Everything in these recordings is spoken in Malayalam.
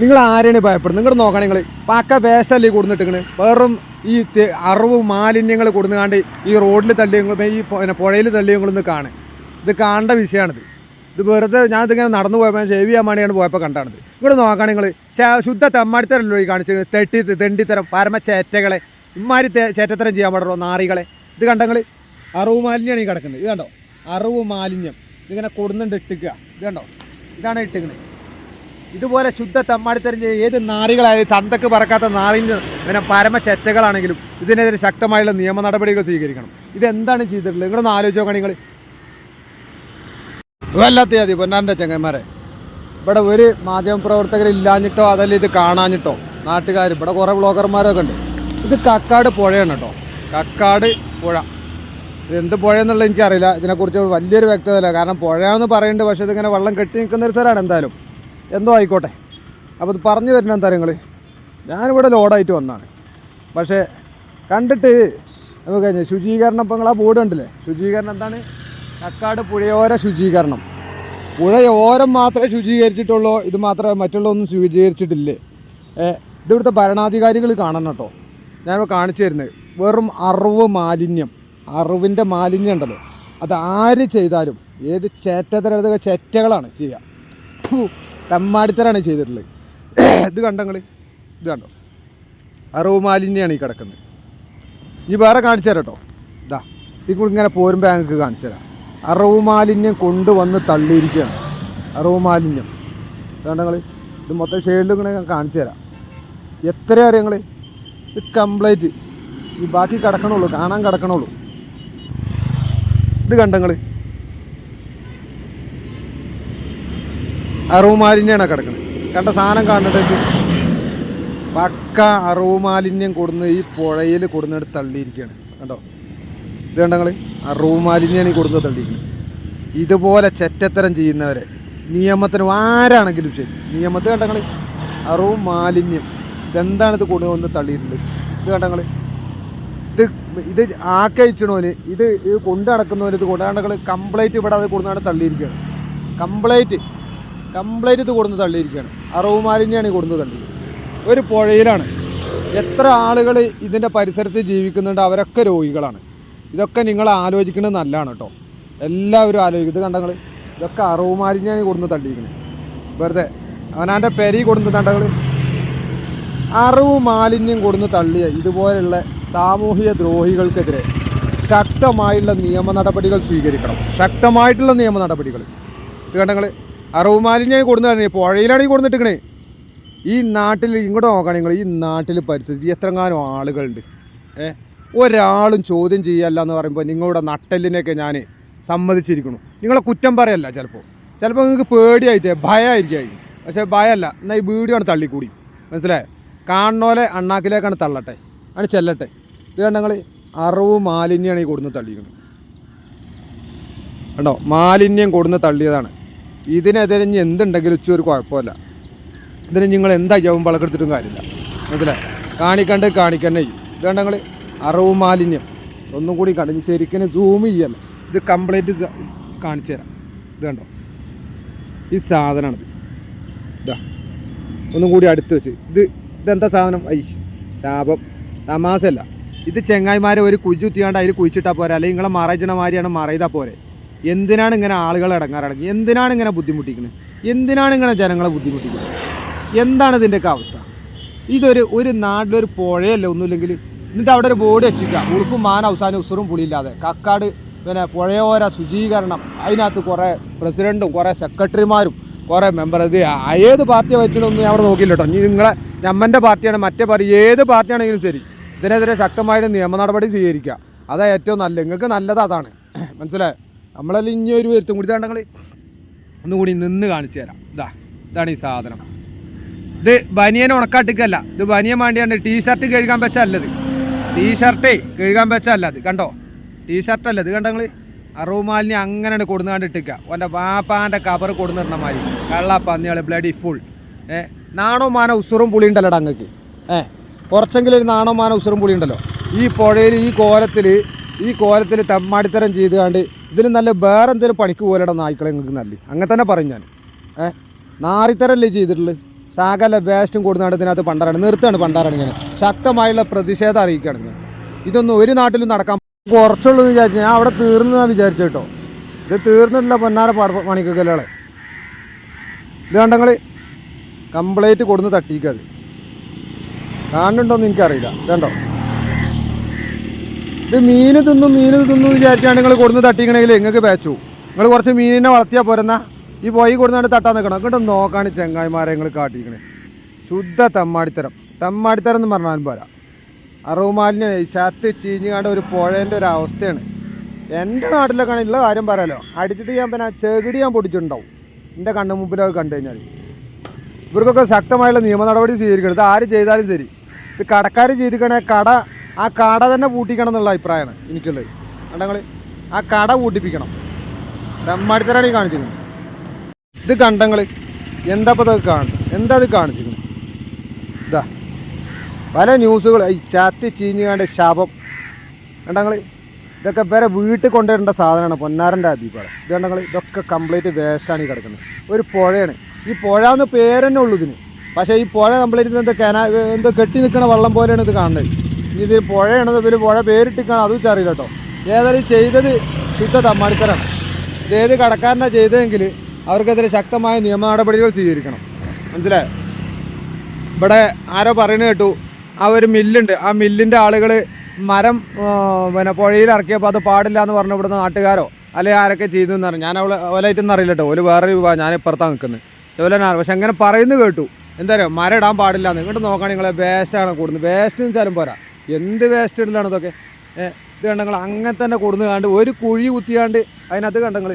നിങ്ങൾ ആരെയാണ് ഭയപ്പെടുന്നത്? നിങ്ങൾ നോക്കണം നിങ്ങൾ പക്ക വേസ്റ്റല്ലേ കൊടുന്നിട്ടിങ്ങനെ? വെറും ഈ അറിവ് മാലിന്യങ്ങൾ കൊടുന്നുകാണ്ട് ഈ റോഡിൽ തള്ളി ഈ പുഴയിൽ പിന്നെ പുഴയിൽ കാണ് ഇത് കാണേണ്ട വിഷയമാണിത് ഇത് വെറുതെ ഞാൻ ഇതിങ്ങനെ നടന്നു പോയപ്പോൾ ഷേവ് ചെയ്യാൻ വേണ്ടിയാണ് പോയപ്പോൾ കണ്ടാണിത്. ഇങ്ങോട്ട് നോക്കണം നിങ്ങൾ ശുദ്ധ തെമ്മാടിത്തരല്ലോ ഈ കാണിച്ചത്? തെട്ടി തെണ്ടിത്തരം പരമ ചേറ്റകളെ ഇമാരി ചേറ്റത്തരം ചെയ്യാൻ പാടുള്ളൂ നാറികളെ. ഇത് കണ്ടങ്ങൾ അറിവ് മാലിന്യമാണ് ഈ കിടക്കുന്നത്. ഇത് കണ്ടോ? അറിവ് മാലിന്യം. ഇതിങ്ങനെ കൊടുന്നുണ്ട് ഇട്ടിക്കുക. ഇത് കണ്ടോ? ഇതാണ് ഇട്ടിക്കുന്നത് ഇതുപോലെ ശുദ്ധ തമ്മാടിത്തരം ചെയ്ത് ഏത് നാറികളായാലും തന്തക്ക് പറക്കാത്ത നാറിഞ്ഞ് പിന്നെ പരമ ചെറ്റകളാണെങ്കിലും ഇതിനെതിരെ ശക്തമായുള്ള നിയമ നടപടികൾ സ്വീകരിക്കണം. ഇതെന്താണ് ചെയ്തിട്ടുള്ളത്? നിങ്ങളൊന്ന് ആലോചിച്ച് നോക്കണം നിങ്ങൾ വല്ലാത്ത മതി പൊന്നാന്റെ ചങ്ങന്മാരെ. ഇവിടെ ഒരു മാധ്യമ പ്രവർത്തകരില്ലാഞ്ഞിട്ടോ അതല്ല ഇത് കാണാഞ്ഞിട്ടോ നാട്ടുകാർ ഇവിടെ കുറേ ബ്ലോഗർമാരൊക്കെ ഉണ്ട്. ഇത് കക്കാട് പുഴയാണ് കേട്ടോ. കക്കാട് പുഴ. ഇത് എന്ത് പുഴയെന്നുള്ള എനിക്കറിയില്ല. ഇതിനെക്കുറിച്ച് വലിയൊരു വ്യക്തതയില്ല. കാരണം പുഴയാണെന്ന് പറയുന്നുണ്ട് പക്ഷേ ഇതിങ്ങനെ വെള്ളം കെട്ടി നിൽക്കുന്ന ഒരു സ്ഥലമാണ് എന്തായാലും. എന്തോ ആയിക്കോട്ടെ. അപ്പോൾ ഇത് പറഞ്ഞു തരണം നിങ്ങൾ ഞാനിവിടെ ലോഡായിട്ട് വന്നതാണ് പക്ഷേ കണ്ടിട്ട് നമുക്ക് കഴിഞ്ഞാൽ ശുചീകരണം ഇപ്പം നിങ്ങൾ ആ ബോർഡ് കണ്ടില്ലേ? ശുചീകരണം എന്താണ്? കക്കാട് പുഴയോര ശുചീകരണം. പുഴയോരം മാത്രമേ ശുചീകരിച്ചിട്ടുള്ളൂ ഇത് മാത്രമേ മറ്റുള്ളതൊന്നും ശുചീകരിച്ചിട്ടില്ലേ? ഇതിവിടുത്തെ ഭരണാധികാരികൾ കാണണം കേട്ടോ. ഞാനിപ്പോൾ കാണിച്ചു തരുന്നത്. വെറും അറിവ് മാലിന്യം. അറിവിന്റെ മാലിന്യം ഉണ്ടല്ലോ. അത് ആര് ചെയ്താലും ഏത് ചേറ്റ ചേറ്റതര ചേറ്റകളാണ് ചെയ്യുക. തമ്മാടിത്തരാണ് ചെയ്തിട്ടുള്ളത്. ഇത് കണ്ടങ്ങൾ ഇത് കണ്ടോ? അറിവ് മാലിന്യാണ് ഈ കിടക്കുന്നത്. ഇനി വേറെ കാണിച്ചു തരാം കേട്ടോ. ഇതാ ഈ കൂടി ഇങ്ങനെ പോരുമ്പോൾ ഞങ്ങൾക്ക് കാണിച്ചു തരാം. അറിവ് മാലിന്യം കൊണ്ടുവന്ന് തള്ളിയിരിക്കുകയാണ്. അറിവ് മാലിന്യം. കണ്ടങ്ങൾ ഇത് മൊത്തം സൈഡിൽ ഇങ്ങനെ കാണിച്ചു തരാം. എത്ര അറിയാം നിങ്ങൾ ഇത് കംപ്ലീറ്റ് ഈ ബാക്കി കിടക്കണുള്ളൂ കാണാൻ കിടക്കണുള്ളൂ. ഇത് കണ്ടങ്ങൾ അറിവ് മാലിന്യമാണ് കിടക്കുന്നത് കണ്ട സാധനം കണ്ടിട്ട് പക്ക അറുമാലിന്യം കൊടുന്ന് ഈ പുഴയിൽ കൊടുന്നിട്ട് തള്ളിയിരിക്കുകയാണ്. കണ്ടോ? ഇത് കണ്ടങ്ങൾ അറിവ് മാലിന്യമാണ് ഈ കൊടുന്ന് തള്ളിയിരിക്കുന്നത്. ഇതുപോലെ ചെറ്റത്തരം ചെയ്യുന്നവരെ നിയമത്തിന് ആരാണെങ്കിലും ശരി. നിയമത്തിൽ കണ്ടങ്ങൾ അറിവ് മാലിന്യം ഇതെന്താണ് ഇത് കൊണ്ടുവന്ന് തള്ളിയിട്ടുള്ളത്? ഇത് കണ്ടങ്ങൾ ഇത് ഇത് ആക്കയച്ചണോന് ഇത് ഇത് കൊണ്ടു നടക്കുന്നവന് ഇത് കൊണ്ടാണ്ടങ്ങൾ കംപ്ലൈന്റ് ഇവിടെ അത് കൊടുന്നാണ് തള്ളിയിരിക്കുകയാണ്. കംപ്ലൈന്റ് കംപ്ലൈന്റ് ഇത് കൊടുന്ന് തള്ളിയിരിക്കുകയാണ്. അറവ് മാലിന്യമാണ് കൊടുന്ന് തള്ളി ഒരു പുഴയിലാണ്. എത്ര ആളുകൾ ഇതിന്റെ പരിസരത്ത് ജീവിക്കുന്നുണ്ട് അവരൊക്കെ രോഗികളാണ്. ഇതൊക്കെ നിങ്ങൾ ആലോചിക്കുന്നത് നല്ലതാണ് കേട്ടോ. എല്ലാവരും ആലോചിക്കും. ഇത് കണ്ടങ്ങൾ ഇതൊക്കെ അറവ് മാലിന്യമാണ് കൊടുന്ന് തള്ളിയിരിക്കുന്നത്. വെറുതെ. അവനാന്റെ പെരി കൊടുന്ന് തണ്ടകൾ അറിവ് മാലിന്യം കൊടുന്ന് തള്ളിയ ഇതുപോലെയുള്ള സാമൂഹിക ദ്രോഹികൾക്കെതിരെ ശക്തമായുള്ള നിയമ നടപടികൾ സ്വീകരിക്കണം. ശക്തമായിട്ടുള്ള നിയമ നടപടികൾ. കണ്ടങ്ങൾ അറിവ് മാലിന്യം കൊടുന്നു പുഴയിലാണ് ഈ കൊടുന്നിട്ടിക്കണേ ഈ നാട്ടിൽ ഇങ്ങോട്ട് നോക്കുകയാണെങ്കിൽ നിങ്ങൾ ഈ നാട്ടിൽ പരിസ്ഥിതി എത്രങ്ങാനും ആളുകളുണ്ട്. ഏ ഒരാളും ചോദ്യം ചെയ്യല്ല എന്ന് പറയുമ്പോൾ നിങ്ങളുടെ നട്ടെല്ലിനെയൊക്കെ ഞാൻ സമ്മതിച്ചിരിക്കുന്നു. നിങ്ങളെ കുറ്റം പറയല്ല ചിലപ്പോൾ ചിലപ്പോൾ നിങ്ങൾക്ക് പേടിയായിട്ടേ ഭയമായിരിക്കും പക്ഷേ ഭയമല്ല എന്നാൽ ഈ വീഡിയോ തള്ളിക്കൂടി. മനസ്സിലായോ? കാണണോലെ അണ്ണാക്കിലേക്കാണ് തള്ളട്ടെ. ആണ് ചെല്ലട്ടെ. ഇത് കണ്ടങ്ങൾ അറിവ് മാലിന്യമാണ് ഈ കൊടുന്ന് തള്ളിയിരിക്കുന്നത്. കണ്ടോ? മാലിന്യം കൊടുന്ന് തള്ളിയതാണ്. ഇതിനെതിരെ ഇനി എന്തുണ്ടെങ്കിലും ഉച്ച ഒരു കുഴപ്പമില്ല. ഇതിന് നിങ്ങൾ എന്താ ജവം വളക്കെടുത്തിട്ടും കാര്യമില്ല. മനസ്സിലായി? കാണിക്കണ്ട് കാണിക്കന്നെ ചെയ്യും. ഇത് ഞങ്ങൾ അറവ് മാലിന്യം ഒന്നും കൂടി കണ്ടു ശരിക്കും സൂം ചെയ്യല്ല? ഇത് കംപ്ലീറ്റ് കാണിച്ചു തരാം. ഇത് കണ്ടോ? ഈ സാധനമാണിത്. ഇതാ. ഒന്നും കൂടി അടുത്ത് വെച്ച്. ഇത് ഇതെന്താ സാധനം? ഐ ശാപം. തമാസല്ല ഇത് ചെങ്ങായിമാരെ ഒരു കുജുത്തിയാണ്ട് അതിൽ കുഴിച്ചിട്ടാൽ പോരെ. അല്ലെങ്കിൽ നിങ്ങളെ മറയിച്ചണമാരിയാണ് മറയിതാ പോരെ. എന്തിനാണ് ഇങ്ങനെ ആളുകൾ ഇടങ്ങാറടങ്ങി എന്തിനാണ് ഇങ്ങനെ ബുദ്ധിമുട്ടിക്കുന്നത് എന്തിനാണ് ഇങ്ങനെ ജനങ്ങളെ ബുദ്ധിമുട്ടിക്കുന്നത് എന്താണ് ഇതിന്റെയൊക്കെ അവസ്ഥ? ഇതൊരു ഒരു നാട്ടിലൊരു പുഴയല്ല ഒന്നുമില്ലെങ്കിൽ എന്നിട്ട് അവിടെ ഒരു ബോർഡ് വെച്ചിട്ടാ ഉറുപ്പും മാന അവസാനം ഉസുറും പുളിയില്ലാതെ. കക്കാട് പിന്നെ പുഴയോര ശുചീകരണം. അതിനകത്ത് കുറേ പ്രസിഡന്റും കുറേ സെക്രട്ടറിമാരും കുറേ മെമ്പർ. ഇത് ഏത് പാർട്ടിയെ വെച്ചിട്ടൊന്നും ഞാൻ അവിടെ നോക്കിയില്ല കേട്ടോ. ഇനി നിങ്ങളെ നമ്മന്റെ പാർട്ടിയാണ് മറ്റേ പാർട്ടി ഏത് പാർട്ടിയാണെങ്കിലും ശരി. ഇതിനെതിരെ ശക്തമായിട്ട് നിയമ നടപടി സ്വീകരിക്കുക. അതാണ് ഏറ്റവും നല്ലത്. നിങ്ങൾക്ക് നല്ലത് അതാണ്. മനസ്സിലായോ? നമ്മളെല്ലാം ഇനി ഒരു വരുത്തും. കൂടി തണ്ടങ്ങൾ ഒന്നുകൂടി നിന്ന് കാണിച്ചു തരാം. ഇതാ ഇതാണ് ഈ സാധനം. ഇത് ബനിയൻ ഉണക്കാട്ടിക്കല്ല. ഇത് ബനിയൻ വേണ്ടിയാണ് ടീഷർട്ട് കഴുകാൻ വെച്ചല്ലത്. ടീഷർട്ടേ കഴുകാൻ വെച്ചല്ല അത് കണ്ടോ അല്ല ഇത് കണ്ടങ്ങൾ അറുമാലിനെ അങ്ങനെയാണ് കൊടുന്നാണ്ട് ഇട്ടിക്കുക ഓന്റെ വാപ്പാന്റെ കവർ കൊടുന്നിടണ മാതിരി. പന്നികൾ ബ്ലഡി ഫുൾ ഏ? നാണോ മാനോ ഉസുറും പുളി ഉണ്ടല്ലോ അങ്ങക്ക്? ഏ? കുറച്ചെങ്കിലും ഒരു നാണോ മാനോ ഉസുറും പുളി ഉണ്ടല്ലോ ഈ പുഴയിൽ ഈ കോലത്തിൽ ഈ കോലത്തിൽ തെമ്മാടിത്തരം ചെയ്ത് കണ്ട് ഇതിന് നല്ല വേറെ എന്തെങ്കിലും പണിക്ക് പോലെയുടെ നായ്ക്കളെ നിങ്ങൾക്ക് നല്ല അങ്ങനെ തന്നെ പറയും ഞാൻ. ഏ? നാറിത്തരല്ലേ ചെയ്തിട്ടുള്ളത് സാകല വേസ്റ്റും കൊടുത്തിട്ട് ഇതിനകത്ത് പണ്ടാറാണ് നിർത്തുകയാണ് പണ്ടാറാണ് ഞാൻ ശക്തമായുള്ള പ്രതിഷേധം അറിയിക്കുകയാണ് ഞാൻ ഇതൊന്നും ഒരു നാട്ടിലും നടക്കാൻ കുറച്ചുള്ളൂ എന്ന് വിചാരിച്ചു ഞാൻ അവിടെ തീർന്നു വിചാരിച്ചു കേട്ടോ. ഇത് തീർന്നിട്ടില്ല പൊന്നാര പണിക്കൊക്കെ ഇത് കണ്ടങ്ങൾ കംപ്ലീറ്റ് കൊടുന്ന് തട്ടിക്കത് കാണുന്നുണ്ടോന്ന് എനിക്കറിയില്ല. ഇതുണ്ടോ? ഇത് മീന് തിന്നും മീന് തിന്നും വിചാരിച്ചാണ് നിങ്ങൾ കൊടുന്ന് തട്ടിക്കണമെങ്കിൽ നിങ്ങൾക്ക് പേച്ചു നിങ്ങൾ കുറച്ച് മീനിനെ വളർത്തിയാൽ പോരുന്ന. ഈ പോയി കൊടുന്നാണ്ട് തട്ടാൻ നിൽക്കണം ഇങ്ങോട്ട് നോക്കാണ് ചെങ്ങായിമാരെ നിങ്ങൾ കാട്ടിക്കണേ. ശുദ്ധ തമ്മാടിത്തരം. തമ്മാടിത്തരം എന്ന് പറഞ്ഞാലും പോരാ അറുമാലിന് ചത്ത് ചീഞ്ഞാണ്ട് ഒരു പുഴേന്റെ ഒരു അവസ്ഥയാണ്. എന്റെ നാട്ടിലൊക്കെ ഉള്ള കാര്യം പറയാലോ. അടിച്ചിട്ട് ഞാൻ പിന്നെ ചെകിടി ഞാൻ പൊടിച്ചിട്ടുണ്ടാവും എന്റെ കണ്ണു മുമ്പിലൊക്കെ കണ്ടു കഴിഞ്ഞാൽ ഇവർക്കൊക്കെ ശക്തമായുള്ള നിയമ നടപടി സ്വീകരിക്കണം. ഇത് ആര് ചെയ്താലും ശരി. ഇത് കടക്കാർ ചെയ്തിക്കണേ കട ആ കട തന്നെ പൂട്ടിക്കണം എന്നുള്ള അഭിപ്രായമാണ് എനിക്കുള്ളത്. കണ്ടങ്ങൾ ആ കട പൂട്ടിപ്പിക്കണം. തെമ്മാടിത്തരാണ് ഈ കാണിച്ചിരിക്കുന്നത്. ഇത് കണ്ടങ്ങൾ എന്താ ഇപ്പോൾ ഇതൊക്കെ കാണുന്നത്? എന്താ ഇത് കാണിച്ചിരിക്കുന്നത്? ഇതാ. പല ന്യൂസുകൾ ഈ ചാത്തി ചീഞ്ഞുകാണ്ട് ശാപം കണ്ടങ്ങൾ ഇതൊക്കെ വേറെ വീട്ടിൽ കൊണ്ടുവരേണ്ട സാധനമാണ് പൊന്നാരന്റെ അഭിപ്രായം ഇത് കണ്ടങ്ങൾ ഇതൊക്കെ കംപ്ലീറ്റ് വേസ്റ്റാണ് ഈ കിടക്കുന്നത്. ഒരു പുഴയാണ്. ഈ പുഴ എന്ന് പേര് തന്നെ ഉള്ളൂ ഇതിന്. പക്ഷേ ഈ പുഴ കംപ്ലീറ്റ് എന്തോ കെന എന്തോ കെട്ടി നിൽക്കുന്ന വള്ളം പോലെയാണ് ഇത് കാണുന്നത്. ഇനി ഇത് പുഴയാണത് ഇവർ പുഴ പേരിട്ടിക്കാണ് അതും വെച്ചറിയില്ല കേട്ടോ. ഏതായാലും ചെയ്തത് ശുദ്ധ തമ്മാടിത്തരം ഇത് ഏത് കടക്കാരനാണ് ചെയ്തതെങ്കിൽ അവർക്കെതിരെ ശക്തമായ നിയമ നടപടികൾ സ്വീകരിക്കണം. മനസ്സിലായോ? ഇവിടെ ആരോ പറയുന്നത് കേട്ടു ആ ഒരു മില്ലുണ്ട്. ആ മില്ലിന്റെ ആളുകൾ മരം പിന്നെ പുഴയിൽ ഇറക്കിയപ്പോൾ അത് പാടില്ല എന്ന് പറഞ്ഞു ഇവിടുന്ന് നാട്ടുകാരോ? അല്ലെങ്കിൽ ആരൊക്കെ ചെയ്തു എന്ന് പറഞ്ഞു ഞാൻ അവളെ ഓലായിട്ടൊന്നും അറിയില്ല കേട്ടോ. ഒരു വേറെ വിഭാഗം ഞാൻ ഇപ്പുറത്താണ് നിൽക്കുന്നത് ചോലനാണ് പക്ഷെ അങ്ങനെ പറയുന്നു കേട്ടു. എന്താ പറയുക മരം ഇടാൻ പാടില്ല എന്ന്. ഇങ്ങോട്ട് നോക്കുകയാണെങ്കിൽ നിങ്ങളെ വേസ്റ്റാണ് കൂടുന്നത് വേസ്റ്റ് എന്ന് വെച്ചാലും പോരാ. എന്ത് വേസ്റ്റ് ഇടലാണ് ഇതൊക്കെ? ഇത് കണ്ടങ്ങൾ അങ്ങനെ തന്നെ കൊടുന്ന് കാണ്ട് ഒരു കുഴി കുത്തിയാണ്ട് അതിനകത്ത് കണ്ടങ്ങൾ.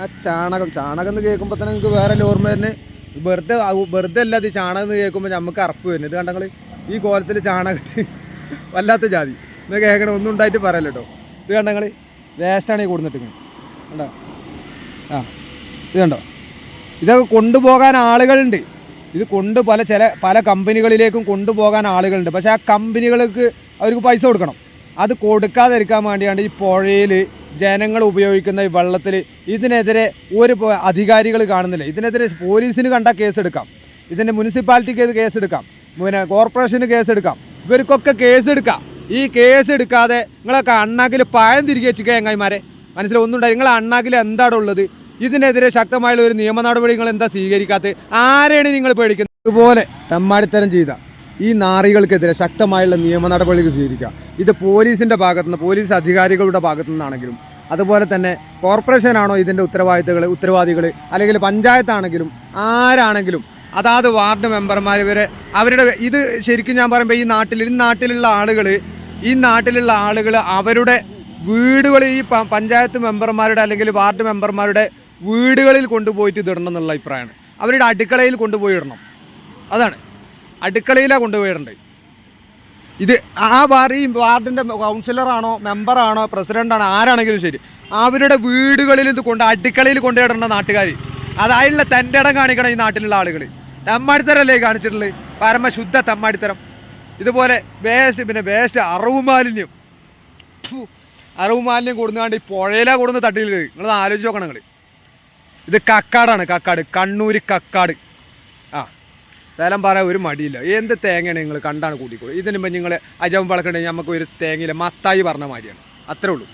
ആ ചാണകം ചാണകം എന്ന് കേൾക്കുമ്പോൾ തന്നെ നിങ്ങൾക്ക് വേറെ ഓർമ്മ തന്നെ വെറുതെ വെറുതെ അല്ല ഈ ചാണകം എന്ന് കേൾക്കുമ്പോൾ നമുക്ക് അറപ്പ് വരുന്നത് ഇത് കണ്ടങ്ങൾ ഈ കോലത്തിൽ ചാണകത്ത് വല്ലാത്ത ജാതി. ഇത് കേൾക്കണം ഒന്നും ഉണ്ടായിട്ട് പറയല്ലോ കേട്ടോ. ഇത് കണ്ടങ്ങൾ വേസ്റ്റാണ് ഈ കൊടുത്തിട്ടിങ്ങനെ കണ്ടോ? ആ ഇത് കണ്ടോ? ഇതൊക്കെ കൊണ്ടുപോകാൻ ആളുകളുണ്ട്. ഇത് കൊണ്ട് പല ചില പല കമ്പനികളിലേക്കും കൊണ്ടുപോകാൻ ആളുകളുണ്ട്. പക്ഷേ ആ കമ്പനികൾക്ക് അവർക്ക് പൈസ കൊടുക്കണം. അത് കൊടുക്കാതിരിക്കാൻ വേണ്ടിയാണ് ഈ പുഴയിൽ ജനങ്ങൾ ഉപയോഗിക്കുന്ന ഈ വെള്ളത്തിൽ ഇതിനെതിരെ ഒരു അധികാരികൾ കാണുന്നില്ല. ഇതിനെതിരെ പോലീസിന് കണ്ട കേസെടുക്കാം. ഇതിന്റെ മുനിസിപ്പാലിറ്റിക്ക് കേസെടുക്കാം. പിന്നെ കോർപ്പറേഷന് കേസെടുക്കാം. ഇവർക്കൊക്കെ കേസെടുക്കാം. ഈ കേസ് എടുക്കാതെ നിങ്ങളൊക്കെ അണ്ണാക്കിൽ പഴം തിരികെ വെച്ചിക്കുക ചങ്ങായിമാരെ. മനസ്സിലൊന്നുണ്ടായി നിങ്ങളെ അണ്ണാക്കിൽ എന്താണ് ഉള്ളത്? ഇതിനെതിരെ ശക്തമായുള്ള ഒരു നിയമ നടപടി നിങ്ങൾ എന്താ സ്വീകരിക്കാത്തത്? ആരെയാണ് നിങ്ങൾ പേടിക്കുന്നത്? ഇതുപോലെ തമ്മാടിത്തരം ചെയ്ത. ഈ നാറികൾക്കെതിരെ ശക്തമായുള്ള നിയമ നടപടികൾ സ്വീകരിക്കുക. ഇത് പോലീസിന്റെ ഭാഗത്തുനിന്ന് പോലീസ് അധികാരികളുടെ ഭാഗത്തു നിന്നാണെങ്കിലും അതുപോലെ തന്നെ കോർപ്പറേഷനാണോ ഇതിന്റെ ഉത്തരവാദിത്തങ്ങൾ ഉത്തരവാദികൾ അല്ലെങ്കിൽ പഞ്ചായത്താണെങ്കിലും ആരാണെങ്കിലും. അതാത് വാർഡ് മെമ്പർമാർ ഇവരെ അവരുടെ ഇത് ശരിക്കും ഞാൻ പറയുമ്പോൾ ഈ നാട്ടിൽ ഈ നാട്ടിലുള്ള ആളുകൾ ഈ നാട്ടിലുള്ള ആളുകൾ അവരുടെ വീടുകളിൽ ഈ പഞ്ചായത്ത് മെമ്പർമാരുടെ അല്ലെങ്കിൽ വാർഡ് മെമ്പർമാരുടെ വീടുകളിൽ കൊണ്ടുപോയിട്ട് ഇതിടണം എന്നുള്ള അഭിപ്രായമാണ്. അവരുടെ അടുക്കളയിൽ കൊണ്ടുപോയി ഇടണം. അതാണ്. അടുക്കളയിലാണ് കൊണ്ടുപോയിടേണ്ടത് ഇത് ആ വാർഡ് ഈ വാർഡിന്റെ കൗൺസിലറാണോ മെമ്പറാണോ പ്രസിഡന്റാണോ ആരാണെങ്കിലും ശരി അവരുടെ വീടുകളിൽ ഇത് കൊണ്ട് അടുക്കളയിൽ കൊണ്ടുപോയിടേണ്ട നാട്ടുകാർ അതായുള്ള തന്റെ ഇടം കാണിക്കണം ഈ നാട്ടിലുള്ള ആളുകൾ തമ്മാടിത്തരല്ലേ കാണിച്ചിട്ടുള്ളത് പരമശുദ്ധ തമ്മാടിത്തരം. ഇതുപോലെ വേസ്റ്റ് പിന്നെ വേസ്റ്റ് അറവ് മാലിന്യം. അറവ് മാലിന്യം കൊടുന്നാണ്ട് ഈ പുഴയിലാണ് കൊടുന്ന് തട്ടിയിൽ നിങ്ങളത് ആലോചിച്ച് നോക്കണം നിങ്ങൾ ഇത് കക്കാടാണ് കക്കാട്. കണ്ണൂർ കക്കാട്. സ്ഥലം പറയാൻ ഒരു മടിയില്ല. എന്ത് തേങ്ങയാണ് നിങ്ങൾ കണ്ടാണ് കൂട്ടിക്കോളൂ. ഇതിനുമ്പോൾ നിങ്ങൾ അജം വളക്കണ്ടെങ്കിൽ നമുക്ക് ഒരു തേങ്ങയില്ല മത്തായി പറഞ്ഞ മാതിരിയാണ്. അത്രേ ഉള്ളൂ.